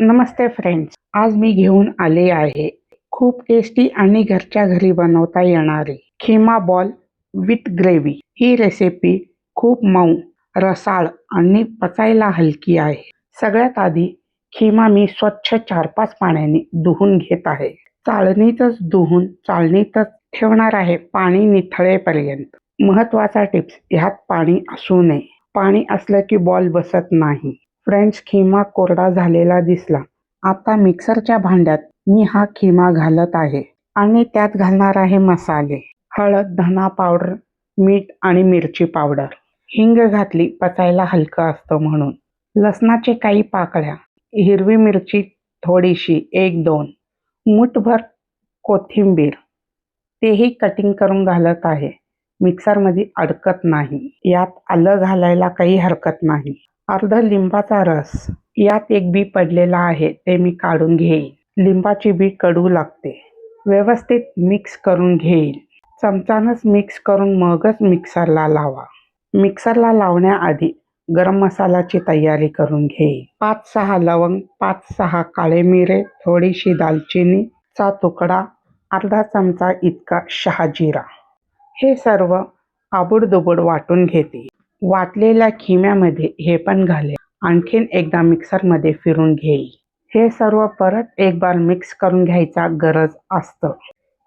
नमस्ते friends आज मी घेऊन आले आहे खूप टेस्टी आणि घरच्या घरी बनवता येणारी खिमा बॉल विथ ग्रेव्ही ही रेसिपी खूप मऊ रसाळ आणि पचायला हलकी आहे. सगळ्यात आधी खिमा मी स्वच्छ चार पाच पाण्याने धुवून घेत आहे. चाळणीतच धुवून चाळणीतच ठेवणार आहे पाणी निथळेपर्यंत. महत्त्वाचा टिप्स ह्यात पाणी असू नये. पाणी असलं की बॉल बसत नाही. फ्रेंड्स खिमा कोरडा झालेला दिसला. आता मिक्सरच्या भांड्यात मी हा खिमा घालत आहे आणि त्यात घालणार आहे मसाले हळद धना पावडर मीठ आणि मिरची पावडर. हिंग घातली पचायला हलकं असतं म्हणून. लसणाचे काही पाकळ्या हिरवी मिरची थोडीशी एक दोन. मुठभर कोथिंबीर. तेही कटिंग करून घालत आहे. मिक्सरमध्ये अडकत नाही. यात आलं घालायला काही हरकत नाही. अर्धा लिंबाचा रस. यात एक बी पडलेला आहे ते मी काढून घेईन. लिंबाची बी कडू लागते. व्यवस्थित मिक्स करून घेईल. चमचानच मिक्स करून मगच मिक्सरला लावा. मिक्सरला लावण्याआधी गरम मसाल्याची तयारी करून घेईल पाच सहा लवंग पाच सहा काळे मिरे थोडीशी दालचिनीचा तुकडा अर्धा चमचा इतका शहाजिरा. हे सर्व आबुडदुबुड वाटून घेते. वाटलेल्या खिम्यामध्ये हे पण घाले. आणखीन एकदा मिक्सरमध्ये फिरून घेईल हे सर्व परत एक बार मिक्स करून घ्यायचा गरज असतं.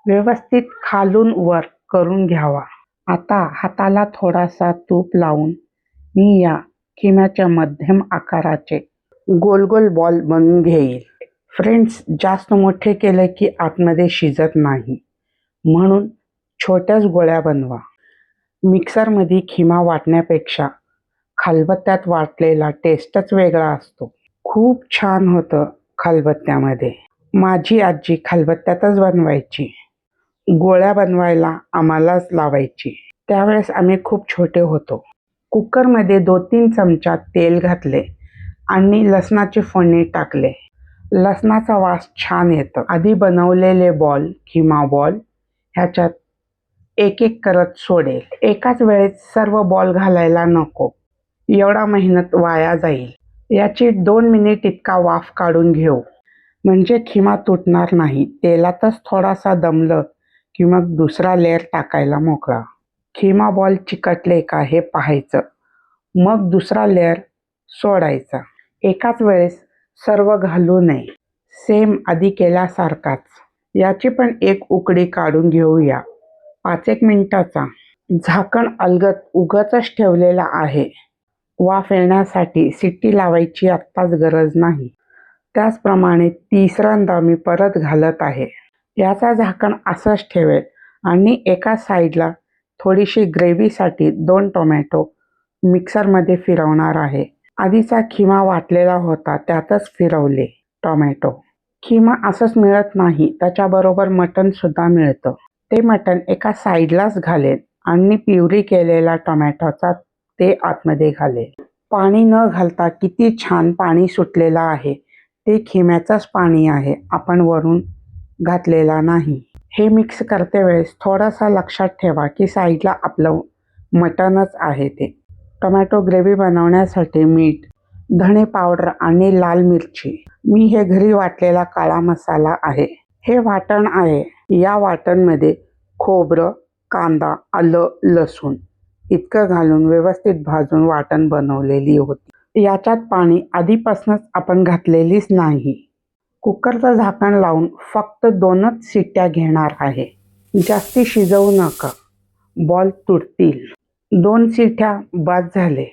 व्यवस्थित खालून वर करून घ्यावा. आता हाताला थोडासा तूप लावून मी या खिम्याच्या मध्यम आकाराचे गोल गोल बॉल बनवून घेईल. फ्रेंड्स जास्त मोठे केले की आतमध्ये शिजत नाही. म्हणून छोट्याच गोळ्या बनवा. मिक्सरमध्ये खिमा वाटण्यापेक्षा खलबत्त्यात वाटलेला टेस्टच वेगळा असतो. खूप छान होतं खलबत्त्यामध्ये. माझी आजी खलबत्त्यातच बनवायची. गोळ्या बनवायला आम्हालाच लावायची. त्यावेळेस आम्ही खूप छोटे होतो. कुकरमध्ये दोन तीन चमचा तेल घातले आणि लसणाची फोडणी टाकले. लसणाचा वास छान येतं. आधी बनवलेले बॉल किंवा बॉल ह्याच्यात एक एक करत सोडेल. एकाच वेळेत सर्व बॉल घालायला नको. एवढा मेहनत वाया जाईल. याची दोन मिनिट इतका वाफ काढून घेऊ. म्हणजे खिमा तुटणार नाही. तेलातच थोडासा दमलं की मग दुसरा लेअर टाकायला मोकळा. खिमा बॉल चिकटले का हे पाहायचं. मग दुसरा लेअर सोडायचा. एकाच वेळेस सर्व घालू नये. सेम आधी केल्यासारखाच. याची पण एक उकडी काढून घेऊया. पाच एक मिनटाचा. झाकण अलगत उगतच ठेवलेला आहे. वाफ येण्यासाठी सिट्टी लावायची आत्ताच गरज नाही. त्याचप्रमाणे तिसऱ्यांदा मी परत घालत आहे. याचा झाकण असंच ठेवेल आणि एका साईडला थोडीशी ग्रेव्हीसाठी दोन टोमॅटो मिक्सरमध्ये फिरवणार आहे. आधीचा खिमा वाटलेला होता त्यातच फिरवले टोमॅटो. खिमा असंच मिळत नाही त्याच्याबरोबर मटणसुद्धा मिळतं. ते मटण एका साईडलाच घालेन आणि प्युरी केलेला टोमॅटोचा ते आतमध्ये घालेन. पाणी न घालता किती छान पाणी सुटलेलं आहे. ते खिम्याचंच पाणी आहे. आपण वरून घातलेला नाही. हे मिक्स करते वेळेस थोडासा लक्षात ठेवा की साईडला आपलं मटणच आहे ते. टोमॅटो ग्रेव्ही बनवण्यासाठी मीठ धणे पावडर आणि लाल मिरची. मी हे घरी वाटलेला काळा मसाला आहे. हे वाटण आहे. या वाटणमध्ये खोबरं कांदा आलं लसूण इतकं घालून व्यवस्थित भाजून वाटण बनवलेली होती. याच्यात पाणी आधीपासूनच आपण घातलेलीच नाही. कुकरचं झाकण लावून फक्त दोनच शिट्ट्या घेणार आहे. जास्ती शिजवू नका. बॉल तुटतील दोन शिट्ट्या बाद झाले.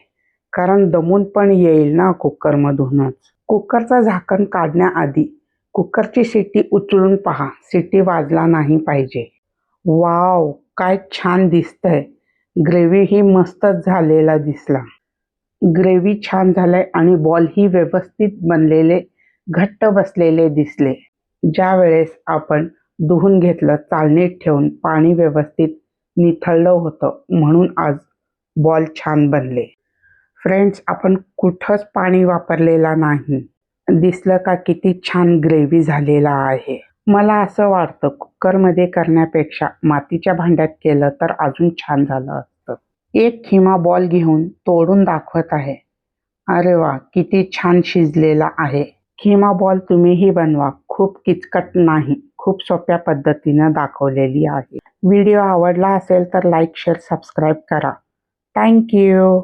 कारण दमून पण येईल ना कुकरमधूनच. कुकरचं झाकण काढण्याआधी कुकरची शिट्टी उचलून पहा. शिट्टी वाजला नाही पाहिजे. वाव काय छान दिसतंय. ग्रेव्ही ही मस्तच झालेला दिसला. ग्रेव्ही छान झालंय आणि बॉल ही व्यवस्थित बनलेले घट्ट बसलेले दिसले. ज्या वेळेस आपण धुवून घेतलं चालणीत ठेवून पाणी व्यवस्थित निथळलं होतं म्हणून आज बॉल छान बनले. फ्रेंड्स आपण कुठंच पाणी वापरलेला नाही. दिसलं का किती छान ग्रेव्ही झालेला आहे. मला असं वाटतं कुकरमध्ये करण्यापेक्षा मातीच्या भांड्यात केलं तर अजून छान झालं असतं. एक खिमा बॉल घेऊन तोडून दाखवत आहे. अरे वा किती छान शिजलेला आहे. खिमा बॉल तुम्हीही बनवा. खूप किचकट नाही खूप सोप्या पद्धतीनं दाखवलेली आहे. व्हिडिओ आवडला असेल तर लाईक शेअर सबस्क्राईब करा. Thank you